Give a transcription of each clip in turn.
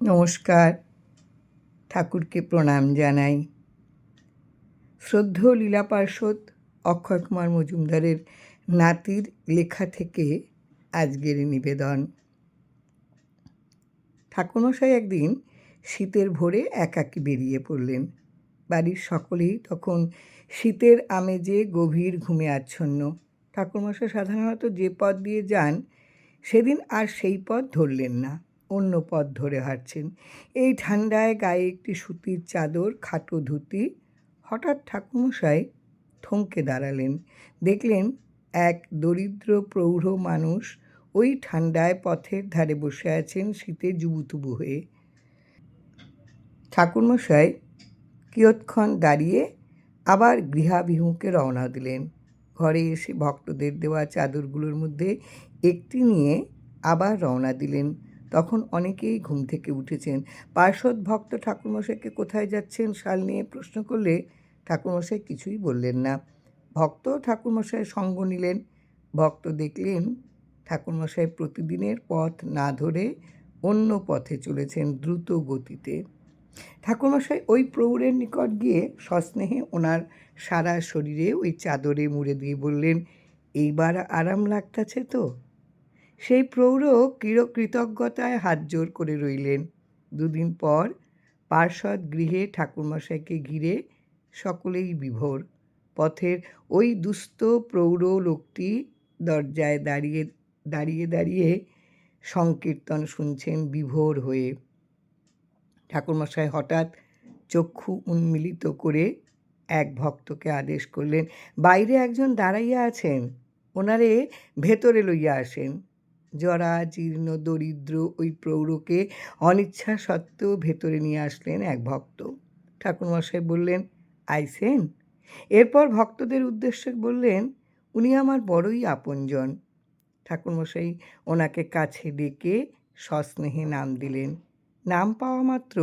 নমস্কার। ঠাকুরকে প্রণাম জানাই। শ্রদ্ধ লীলা পার্ষদ অক্ষয় কুমার মজুমদারের নাতির লেখা থেকে আজকের নিবেদন। ঠাকুরমশাই একদিন শীতের ভোরে একাকী বেরিয়ে পড়লেন। বাড়ির সকলেই তখন শীতের আমেজে গভীর ঘুমে আচ্ছন্ন। ঠাকুরমশাই সাধারণত যে পথ দিয়ে যান, সেদিন আর সেই পথ ধরলেন না। অন্য পথ ধরে হাঁটছেন। এই ঠান্ডায় গায়ে একটি সুতির চাদর, খাটো ধুতি। হঠাৎ ঠাকুমশাই থমকে দাঁড়ালেন। দেখলেন এক দরিদ্র, প্রৌঢ় মানুষ ওই ঠান্ডায় পথের ধারে বসে আছেন শীতে জুবুতুবু হয়ে। ঠাকুরমশাই কিয়ৎক্ষণ দাঁড়িয়ে আবার গৃহাভিমুখে রওনা দিলেন। ঘরে এসে ভক্তদের দেওয়া চাদরগুলোর মধ্যে একটি নিয়ে আবার রওনা দিলেন। তখন অনেকেই ঘুম থেকে উঠেছেন। পার্শ্বদ ভক্ত ঠাকুরমশাইকে কোথায় যাচ্ছেন শাল নিয়ে প্রশ্ন করলে ঠাকুরমশাই কিছুই বললেন না। ভক্ত ঠাকুরমশাই সঙ্গ নিলেন। ভক্ত দেখলেন ঠাকুরমশাই প্রতিদিনের পথ না ধরে অন্য পথে চলেছেন দ্রুত গতিতে। ঠাকুরমশাই ওই প্রৌঢ়ের নিকট গিয়ে সস্নেহে ওনার সারা শরীরে ওই চাদরে মুড়ে দিয়ে বললেন, এইবার আরাম লাগতেছে তো? সেই প্রৌঢ় কৃর, কৃতজ্ঞতায় হাত জোর করে রইলেন। দুদিন পর পার্শ্বদ গৃহে ঠাকুরমশাইকে ঘিরে সকলেই বিভোর। পথের ওই দুস্থ প্রৌঢ় লোকটি দরজায় দাঁড়িয়ে দাঁড়িয়ে দাঁড়িয়ে সংকীর্তন শুনছেন বিভোর হয়ে। ঠাকুরমশাই হঠাৎ চক্ষু উন্মিলিত করে এক ভক্তকে আদেশ করলেন, বাইরে একজন দাঁড়াইয়া আছেন। ওনারে ভেতরে লইয়া আসেন। জরা, জীর্ণ, দরিদ্র ওই প্রৌঢ়কে অনিচ্ছা সত্ত্বেও ভেতরে নিয়ে আসলেন এক ভক্ত। ঠাকুরমশাই বললেন আইসেন এরপর ভক্তদের উদ্দেশ্যে বললেন, উনি আমার বড়ই আপনজন। ঠাকুরমশাই ওনাকে কাছে ডেকে সস্নেহে নাম দিলেন। নাম পাওয়া মাত্র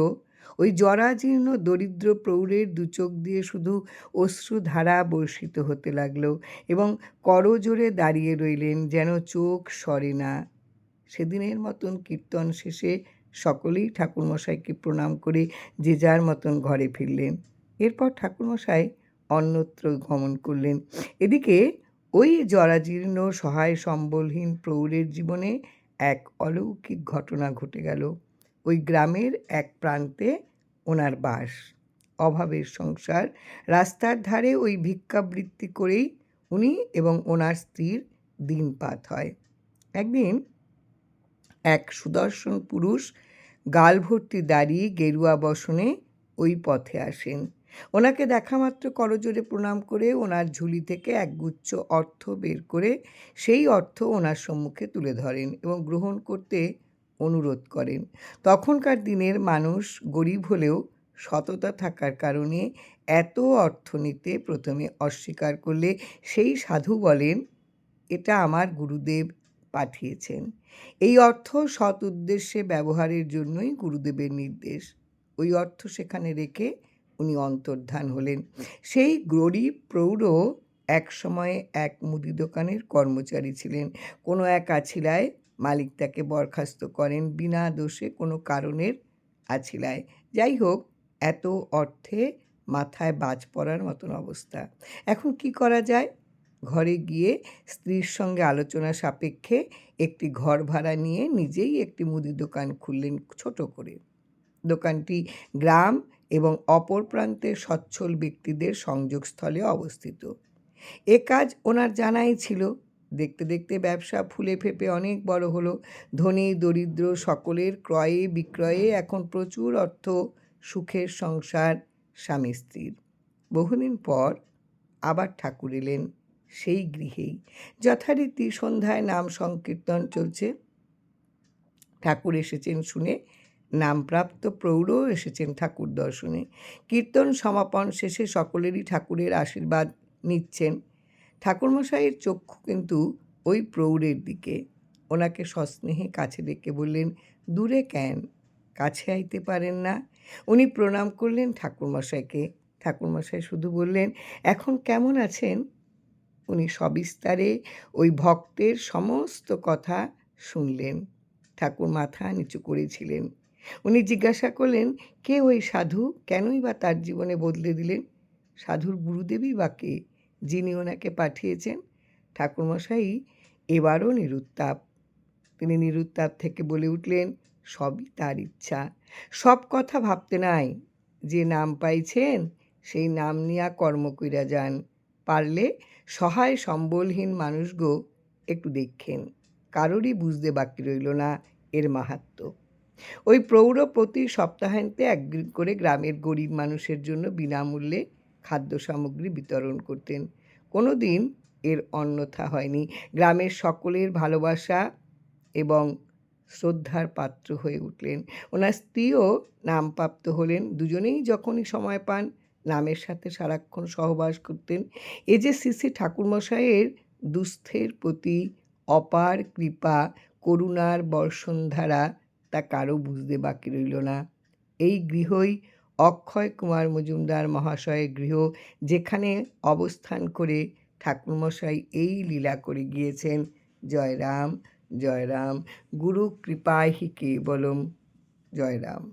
ওই জরাজীর্ণ দরিদ্র প্রৌঢ়ের দু চোখ দিয়ে শুধু অশ্রুধারা বর্ষিত হতে লাগল এবং করজোরে দাঁড়িয়ে রইলেন যেন চোখ সরে না। সেদিনের মতন কীর্তন শেষে সকলেই ঠাকুরমশাইকে প্রণাম করে যে যার মতন ঘরে ফিরলেন। এরপর ঠাকুরমশাই অন্যত্র গমন করলেন। এদিকে ওই জরাজীর্ণ সহায় সম্বলহীন প্রৌঢ়ের জীবনে এক অলৌকিক ঘটনা ঘটে গেল। ওই গ্রামের এক প্রান্তে ওনার বাস। অভাবের সংসার, রাস্তার ধারে ওই ভিক্ষাবৃত্তি করেই উনি এবং ওনার স্ত্রীর দিনপাত হয়। একদিন এক সুদর্শন পুরুষ গাল ভর্তি দাঁড়িয়ে গেরুয়া বসনে ওই পথে আসেন। ওনাকে দেখা মাত্র করজোরে প্রণাম করে ওনার ঝুলি থেকে এক গুচ্ছ অর্থ বের করে সেই অর্থ ওনার সম্মুখে তুলে ধরেন এবং গ্রহণ করতে অনুরোধ করেন। তখনকার দিনের মানুষ গরিব হলেও সততা থাকার কারণে এত অর্থ নিতে প্রথমে অস্বীকার করলে সেই সাধু বলেন, এটা আমার গুরুদেব পাঠিয়েছেন। এই অর্থ সৎ উদ্দেশ্যে ব্যবহারের জন্যই গুরুদেবের নির্দেশ। ওই অর্থ সেখানে রেখে উনি অন্তর্ধান হলেন। সেই গরিব প্রৌঢ় এক সময়ে এক মুদি দোকানের কর্মচারী ছিলেন। কোনো এক আছিলায় মালিক তাকে বরখাস্ত করেন বিনা দোষে কোনো কারণের আছিলায়। যাই হোক, এত অর্থে মাথায় বাজ পড়ার মতন অবস্থা। এখন কি করা যায়? ঘরে গিয়ে স্ত্রীর সঙ্গে আলোচনা সাপেক্ষে একটি ঘর ভাড়া নিয়ে নিজেই একটি মুদি দোকান খুললেন ছোট করে। দোকানটি গ্রাম এবং অপর প্রান্তের সচ্ছল ব্যক্তিদের সংযোগস্থলে অবস্থিত। এ কাজ ওনার জানাই ছিল। দেখতে দেখতে ব্যবসা ফুলে ফেপে অনেক বড় হলো। ধনী, দরিদ্র সকলের ক্রয়ে বিক্রয়ে এখন প্রচুর অর্থ, সুখের সংসার, স্বামী, স্ত্রীর। বহুদিন পর আবার ঠাকুর এলেন সেই গৃহেই। যথারীতি সন্ধ্যায় নাম সংকীর্তন চলছে। ঠাকুর এসেছেন শুনে নামপ্রাপ্ত প্রৌঢ় এসেছেন ঠাকুর দর্শনে। কীর্তন সমাপন শেষে সকলেরই ঠাকুরের আশীর্বাদ নিচ্ছেন। ঠাকুরমশাইয়ের চক্ষু কিন্তু ওই প্রৌঢ়ের দিকে। ওনাকে সস্নেহে কাছে ডেকে বললেন, দূরে কেন? কাছে আইতে পারেন না। উনি প্রণাম করলেন ঠাকুরমশাইকে। ঠাকুরমশাই শুধু বললেন, এখন কেমন আছেন? উনি সবিস্তারে ওই ভক্তের সমস্ত কথা শুনলেন। ঠাকুর মাথা নিচু করেছিলেন। উনি জিজ্ঞাসা করলেন, কে ওই সাধু? কেনই বা তার জীবনে বদলে দিলেন? সাধুর গুরুদেবই বা কে? যিনি ওনাকে পাঠিয়েছেন, ঠাকুরমশাই এবারও নিরুত্তাপ। তিনি নিরুত্তাপ থেকে বলে উঠলেন, সবই তার ইচ্ছা। সব কথা ভাবতে নাই, যে নাম পাইছেন, সেই নাম নিয়া কর্ম কইরা যান। পারলে সহায় সম্বলহীন মানুষগো একটু দেখেন। কারোরই বুঝতে বাকি রইল না এর মাহাত্ম্য ওই প্রৌঢ় প্রতি সপ্তাহান্তে এক করে গ্রামের গরিব মানুষের জন্য বিনামূল্যে খাদ্য সামগ্রী বিতরণ করতেন। কোনো দিন এর অন্যথা হয়নি। গ্রামের সকলের ভালোবাসা এবং শ্রদ্ধার পাত্র হয়ে উঠলেন। ওনার স্ত্রীও নামপ্রাপ্ত হলেন। দুজনেই যখনই সময় পান, নামের সাথে সারাক্ষণ সহবাস করতেন। এ যে শ্রী ঠাকুরমশাইয়ের দুস্থের প্রতি অপার কৃপা, করুণার বর্ষণধারা তা কারও বুঝতে বাকি রইল না। এই গৃহই অক্ষয় কুমার মজুমদার মহাশয়ের গৃহ যেখানে অবস্থান করে ঠাকুরমশাই এই লীলা করে গিয়েছেন। জয়রাম জয়রাম, গুরু কৃপায় হি কেবলম জয় রাম